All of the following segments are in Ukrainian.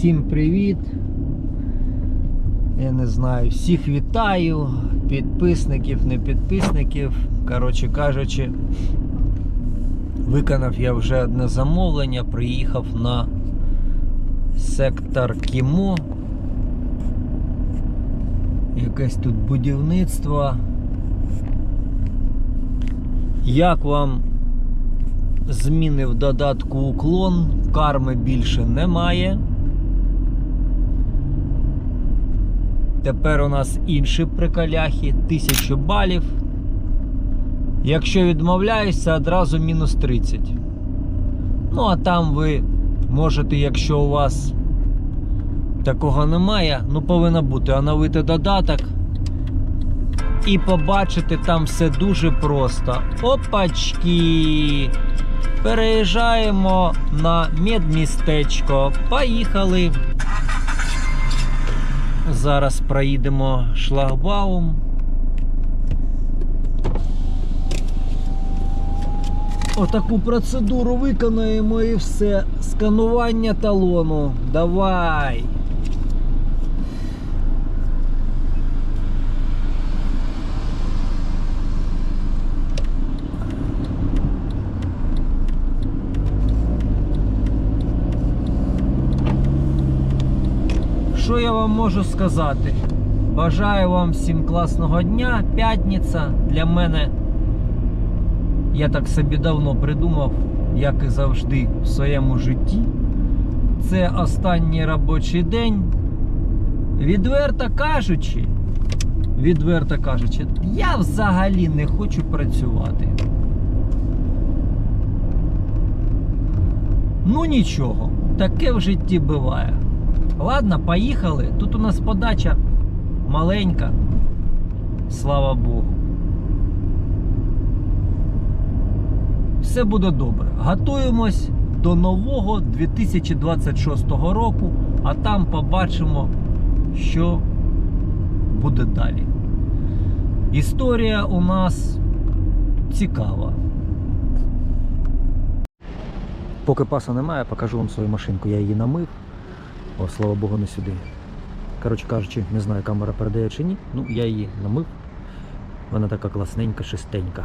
Всім привіт. Я не знаю, всіх вітаю, підписників, не підписників. Коротше кажучи, виконав я вже одне замовлення, приїхав на сектор Кімо. Якесь тут будівництво. Як вам зміни в додатку уклон, карми більше немає. Тепер у нас інші приколяхи, 1000 балів. Якщо відмовляюся, одразу мінус 30. Ну, а там ви можете, якщо у вас такого немає, ну повинно бути оновити додаток. І побачити там все дуже просто. Опачки! Переїжджаємо на медмістечко. Поїхали. Зараз проїдемо шлагбаум. Отаку процедуру виконаємо і все. Сканування талону. Давай. Що я вам можу сказати? Бажаю вам всім класного дня. П'ятниця для мене. Я так собі давно придумав, як і завжди в своєму житті. Це останній робочий день. Відверто кажучи, відверто кажучи, я взагалі не хочу працювати. Ну нічого, таке в житті буває. Ладно, поїхали. Тут у нас подача маленька. Слава Богу. Все буде добре. Готуємось до нового 2026 року, а там побачимо, що буде далі. Історія у нас цікава. Поки паса немає, покажу вам свою машинку. Я її намив. О, слава Богу, не сюди. Коротше кажучи, не знаю, камера передає чи ні. Ну, я її намив. Вона така класненька, шестенька.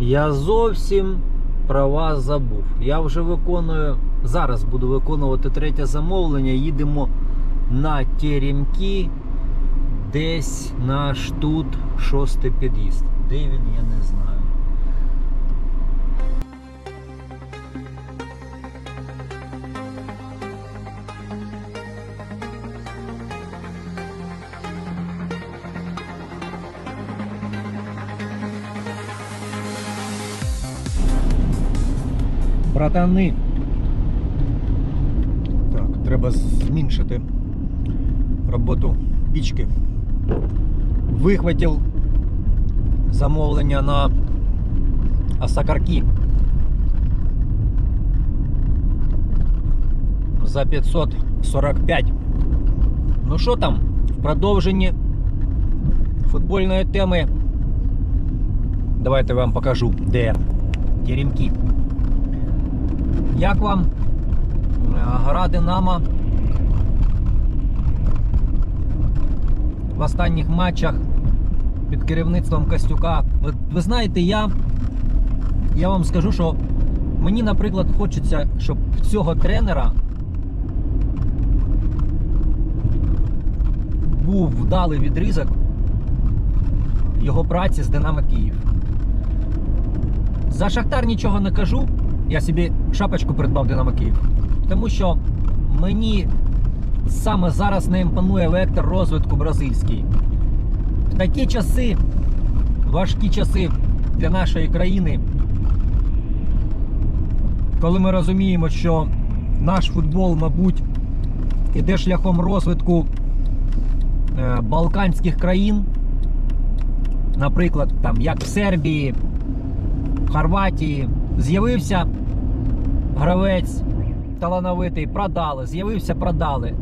Я зовсім про вас забув. Я вже виконую. Зараз буду виконувати третє замовлення. Їдемо на Теремки. Десь наш тут шостий під'їзд. Де він, я не знаю. Братани. Так, треба зменшити роботу пічки. Вихватив замовлення на осакарки. За 545. Ну що там? В продовженні футбольної теми. Давайте вам покажу, де теремки. Як вам е, гра Динамо в останніх матчах під керівництвом Костюка? Ви, ви знаєте, я, я вам скажу, що мені, наприклад, хочеться, щоб цього тренера був вдалий відрізок його праці з Динамо Київ. За Шахтар нічого не кажу. Я собі шапочку придбав Динамо Київ. Тому що мені саме зараз не імпонує вектор розвитку бразильський. В такі часи, важкі часи для нашої країни, коли ми розуміємо, що наш футбол, мабуть, іде шляхом розвитку е, балканських країн, наприклад, там як в Сербії, Хорватії, З'явився гравець талановитий, продали, з'явився, продали.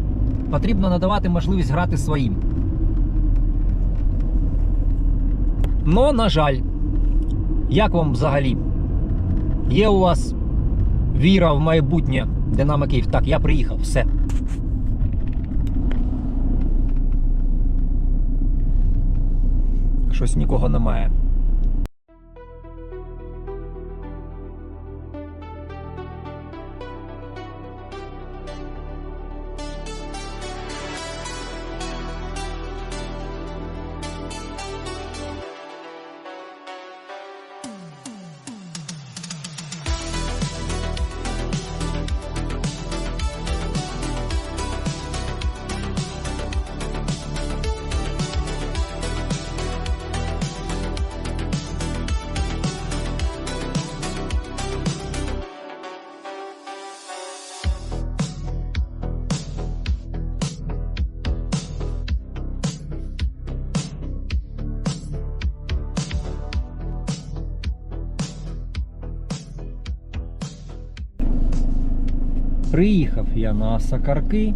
Потрібно надавати можливість грати своїм. Ну, на жаль, як вам взагалі? Є у вас віра в майбутнє Динамо Київ? Так, я приїхав, все. Щось нікого немає. Приїхав я на Сакарки.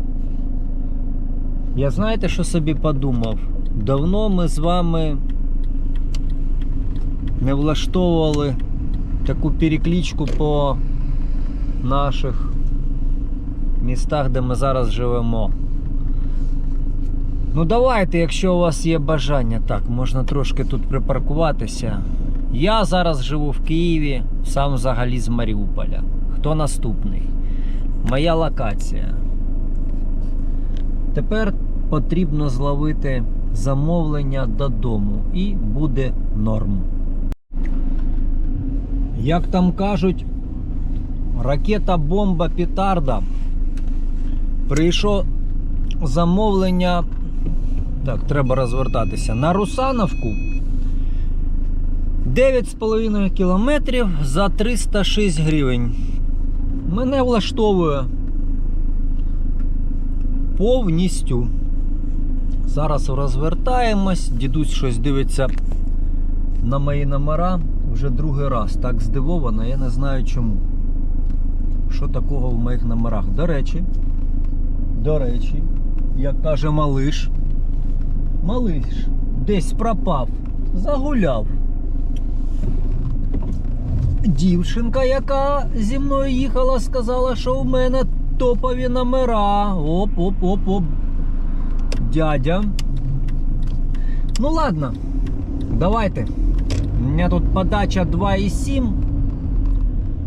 Я знаєте, що собі подумав? Давно ми з вами не влаштовували таку перекличку по наших містах, де ми зараз живемо. Ну, давайте, якщо у вас є бажання, так, можна трошки тут припаркуватися. Я зараз живу в Києві, сам взагалі з Маріуполя. Хто наступний? Моя локація. Тепер потрібно зловити замовлення додому і буде норм. Як там кажуть, ракета, бомба, петарда. Прийшло замовлення. Так, треба розвертатися. На Русановку 9,5 кілометрів за 306 гривень. Мене влаштовує повністю. Зараз розвертаємось, дідусь щось дивиться на мої номера вже другий раз. Так здивовано, я не знаю чому. Що такого в моїх номерах? До речі, до речі, як каже малиш, малиш десь пропав, загуляв. Дівчинка, яка зі мною їхала, сказала, що в мене топові номера. Оп-оп-оп-оп. Дядя. Ну ладно, давайте. У мене тут подача 2,7.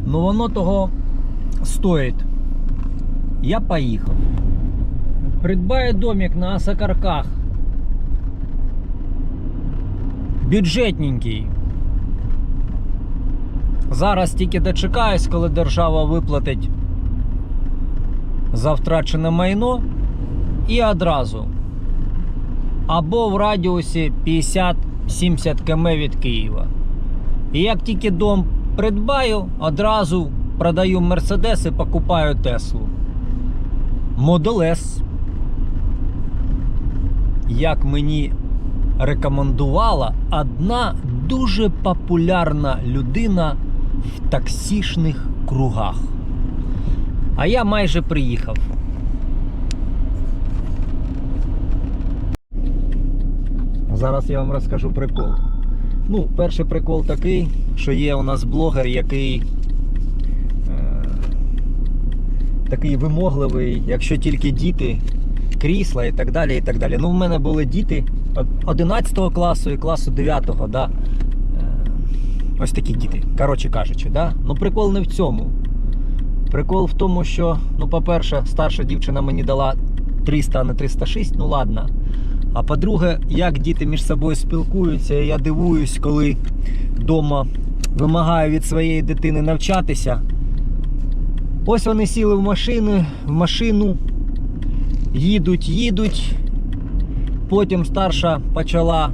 Ну воно того стоїть. Я поїхав. Придбаю домик на Сакарках. Бюджетненький. Зараз тільки дочекаюсь, коли держава виплатить за втрачене майно і одразу. Або в радіусі 50-70 км від Києва. І як тільки дом придбаю, одразу продаю Мерседес і покупаю Теслу. Model S. Як мені рекомендувала одна дуже популярна людина в таксішних кругах. А я майже приїхав. Зараз я вам розкажу прикол. Ну, перший прикол такий, що є у нас блогер, який е, такий вимогливий, якщо тільки діти, крісла і так далі. і так далі. Ну, в мене були діти 11 класу і класу 9, да? Ось такі діти, коротше кажучи. Да? Ну, прикол не в цьому. Прикол в тому, що, ну, по-перше, старша дівчина мені дала 300, а не 306, ну ладно. А по-друге, як діти між собою спілкуються, я дивуюсь, коли вдома вимагаю від своєї дитини навчатися. Ось вони сіли в машину, в машину, їдуть, їдуть. Потім старша почала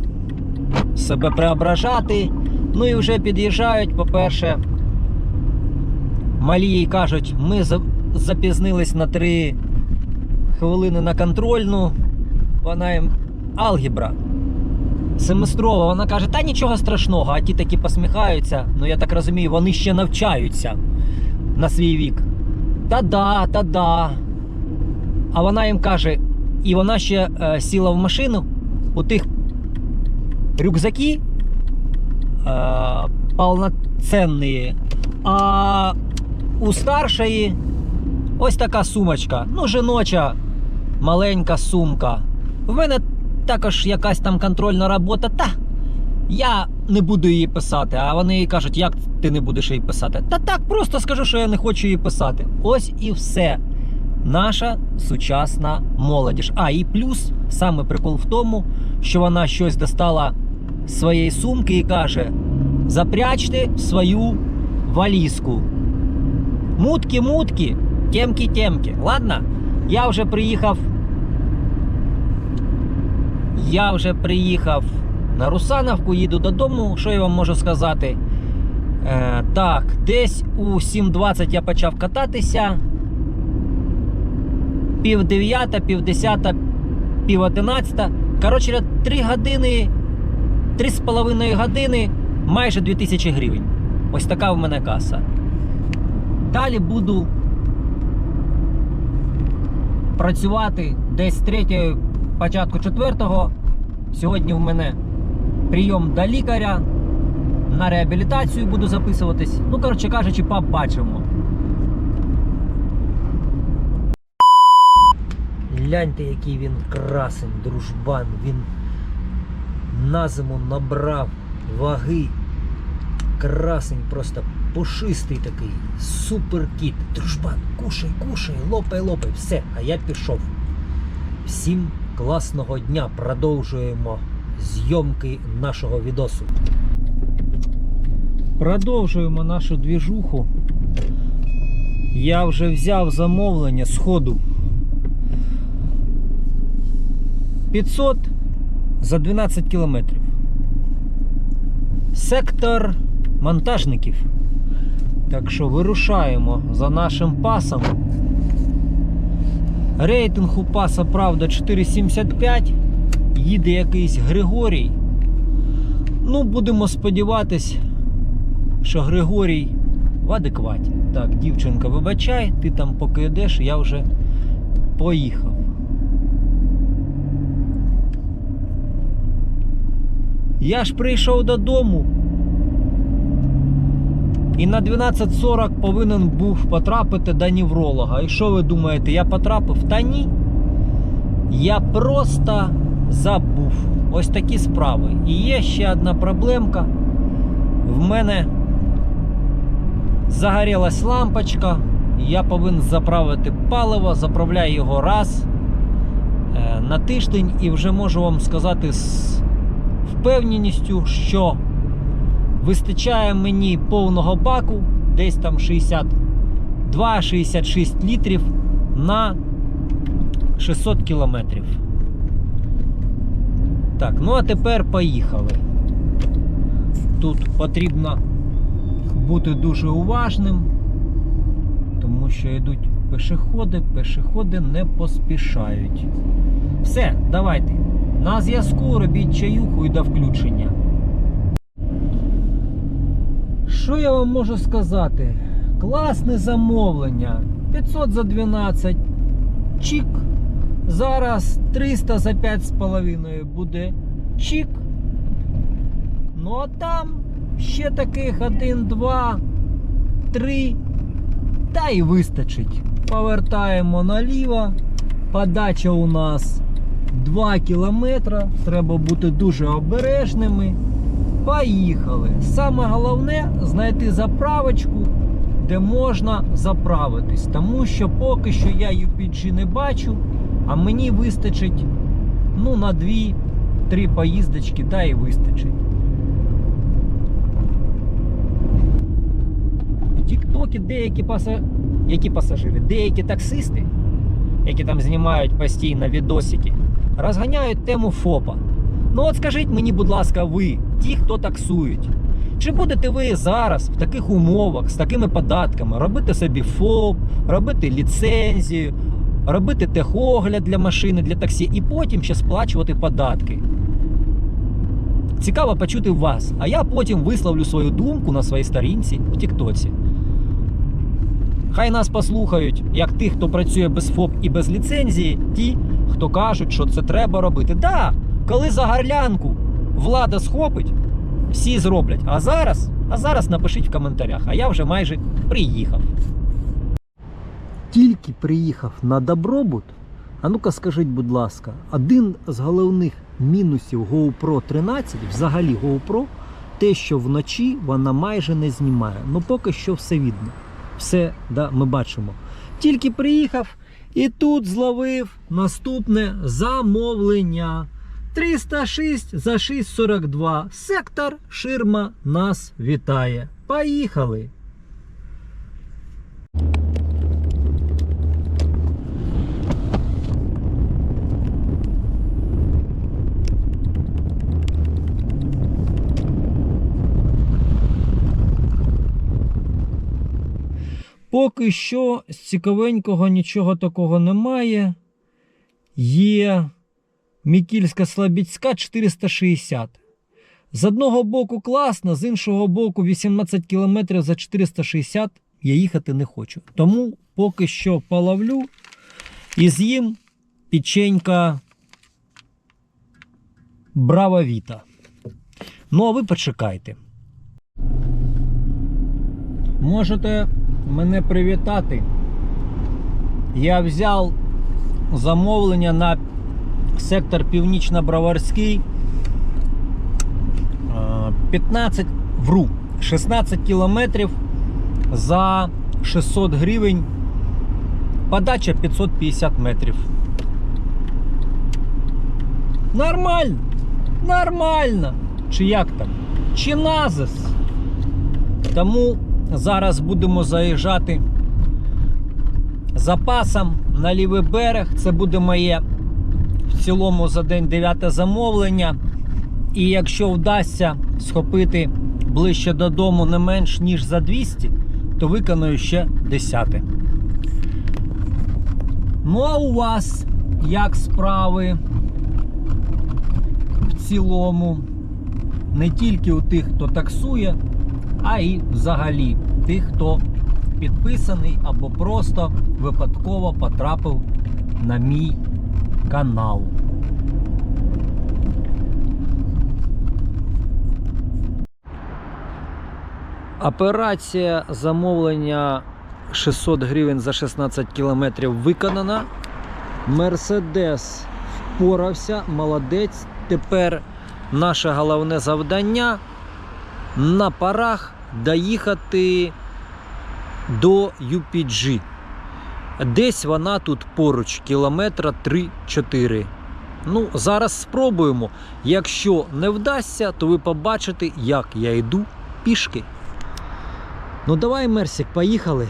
себе преображати. Ну і вже під'їжджають, по-перше, малі їй кажуть, ми запізнились на 3 хвилини на контрольну. Вона їм алгебра. Семестрова, вона каже, та нічого страшного, а ті такі посміхаються. Ну я так розумію, вони ще навчаються на свій вік. Та-да, та-да. А вона їм каже, і вона ще е, сіла в машину, у тих рюкзаки повноцінні, а у старшої ось така сумочка. Ну, жіноча маленька сумка. В мене також якась там контрольна робота. Та Я не буду її писати, а вони кажуть, як ти не будеш її писати? Та так, просто скажу, що я не хочу її писати. Ось і все. Наша сучасна молодіж. А і плюс саме прикол в тому, що вона щось достала своєї сумки і каже: запрячте свою валізку. Мутки-мутки, темки-темки. Ладно, я вже приїхав. Я вже приїхав на Русановку, їду додому. Що я вам можу сказати? Е, так, десь у 7.20 я почав кататися. Пів дев'ята, пів десята, пів одинадцята. Коротше, 3 години, 3,5 години, майже 2000 гривень. Ось така в мене каса. Далі буду працювати десь 3 початку 4 Сьогодні в мене прийом до лікаря. На реабілітацію буду записуватись. Ну, коротше кажучи, побачимо. Гляньте, який він красень, дружбан. Він на зиму набрав ваги. Красень, просто пушистий такий. Супер кіт. Дружбан, кушай, кушай, лопай, лопай. Все, а я пішов. Всім класного дня. Продовжуємо зйомки нашого відосу. Продовжуємо нашу двіжуху. Я вже взяв замовлення з ходу. 500 за 12 кілометрів. Сектор монтажників. Так що вирушаємо за нашим пасом. Рейтинг у паса, правда, 4,75. Їде якийсь Григорій. Ну, будемо сподіватись, що Григорій в адекваті. Так, дівчинка, вибачай, ти там поки йдеш, я вже поїхав. Я ж прийшов додому. І на 12.40 повинен був потрапити до невролога. І що ви думаєте, я потрапив? Та ні. Я просто забув. Ось такі справи. І є ще одна проблемка. В мене загорілась лампочка. Я повинен заправити паливо, заправляю його раз е, на тиждень і вже можу вам сказати впевненістю, що вистачає мені повного баку, десь там 62-66 літрів на 600 кілометрів. Так, ну а тепер поїхали. Тут потрібно бути дуже уважним, тому що йдуть пешеходи, пешеходи не поспішають. Все, давайте. На зв'язку робіть чаюху і до включення. Що я вам можу сказати? Класне замовлення. 500 за 12. Чік. Зараз 300 за 5,5 буде чік. Ну а там ще таких 1, 2, 3. Та й вистачить. Повертаємо наліво. Подача у нас 2 кілометри. Треба бути дуже обережними. Поїхали. Саме головне знайти заправочку, де можна заправитись. Тому що поки що я UPG не бачу, а мені вистачить ну, на 2-3 поїздочки, та і вистачить. В Тіктокі деякі паса... які пасажири, деякі таксисти, які там знімають постійно відосики, розганяють тему ФОПа. Ну от скажіть мені, будь ласка, ви, ті, хто таксують, чи будете ви зараз в таких умовах, з такими податками робити собі ФОП, робити ліцензію, робити техогляд для машини, для таксі і потім ще сплачувати податки? Цікаво почути вас, а я потім висловлю свою думку на своїй сторінці в Тіктоці. Хай нас послухають, як тих, хто працює без ФОП і без ліцензії, ті, хто кажуть, що це треба робити. Да, коли за гарлянку влада схопить, всі зроблять. А зараз, а зараз напишіть в коментарях, а я вже майже приїхав. Тільки приїхав на добробут, А ну-ка скажіть, будь ласка, один з головних мінусів GoPro 13, взагалі GoPro, те, що вночі вона майже не знімає. Ну поки що все видно. Все да, ми бачимо. Тільки приїхав і тут зловив наступне замовлення. 306 за 6,42. Сектор ширма нас вітає. Поїхали! Поки що з цікавенького нічого такого немає. Є Мікільська Слобідська 460. З одного боку класно, з іншого боку 18 км за 460 я їхати не хочу. Тому поки що половлю і з'їм печенька Браво Віта. Ну, а ви почекайте. Можете мене привітати. Я взяв замовлення на сектор Північно-Броварський. Е, 15 вру, 16 кілометрів за 600 гривень. Подача 550 метрів. Нормально. Нормально. Чи як там? Чи назис? Тому зараз будемо заїжджати запасом на лівий берег. Це буде моє в цілому за день дев'яте замовлення. І якщо вдасться схопити ближче додому не менш ніж за 200, то виконую ще десяте. Ну а у вас як справи в цілому? Не тільки у тих, хто таксує, а й взагалі тих, хто підписаний або просто випадково потрапив на мій канал. Операція замовлення 600 гривень за 16 кілометрів виконана. Мерседес впорався, молодець. Тепер наше головне завдання на парах доїхати до UPG. Десь вона тут поруч, кілометра 3-4. Ну, зараз спробуємо. Якщо не вдасться, то ви побачите, як я йду пішки. Ну давай, Мерсик, поїхали.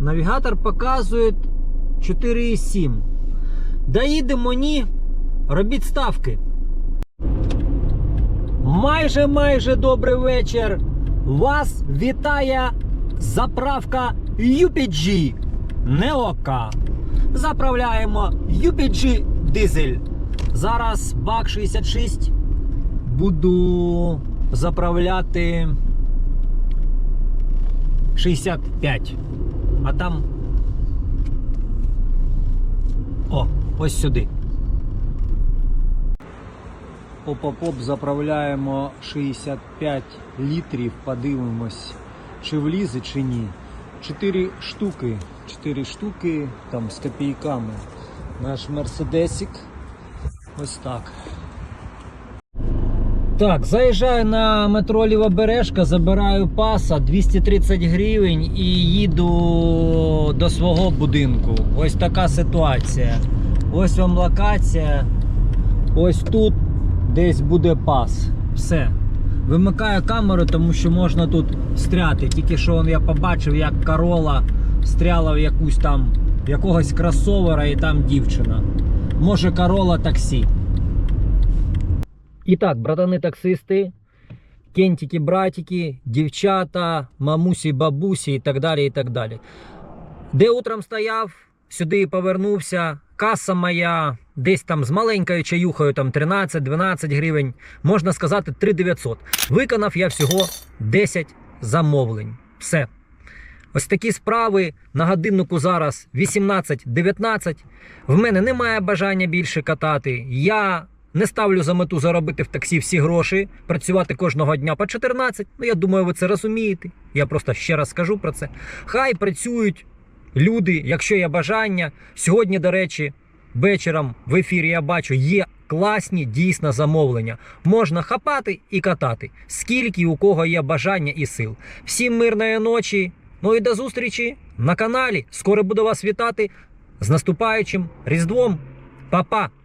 Навігатор показує 4,7. Доїдемо ні. Робіть ставки. Майже майже добрий вечір. Вас вітає заправка UPG Неока. Заправляємо UPG дизель. Зараз бак 66. Буду заправляти 65. А там. О, ось сюди. Поп-поп заправляємо 65 літрів, подивимось, чи влізе, чи ні. 4 штуки. 4 штуки там з копійками. Наш мерседесик. Ось так. Так, заїжджаю на метро Лівобережка, забираю паса 230 гривень і їду до свого будинку. Ось така ситуація. Ось вам локація. Ось тут десь буде пас. Все. Вимикаю камеру, тому що можна тут встряти. Тільки що я побачив, як корола встряла в якусь там якогось кросовера і там дівчина. Може, корола таксі. І так, братани таксисти, кентики, братики, дівчата, мамусі, бабусі і так далі. і так далі. Де утром стояв, сюди повернувся. Каса моя десь там з маленькою чаюхою, там 13-12 гривень, можна сказати, 3900. Виконав я всього 10 замовлень. Все. Ось такі справи на годиннику зараз 18-19. В мене немає бажання більше катати. Я не ставлю за мету заробити в таксі всі гроші, працювати кожного дня по 14. Ну, я думаю, ви це розумієте. Я просто ще раз скажу про це. Хай працюють люди, якщо є бажання, сьогодні, до речі, вечором в ефірі я бачу, є класні дійсно замовлення. Можна хапати і катати, скільки у кого є бажання і сил. Всім мирної ночі. Ну і до зустрічі на каналі. Скоро буду вас вітати з наступаючим Різдвом. Па-па!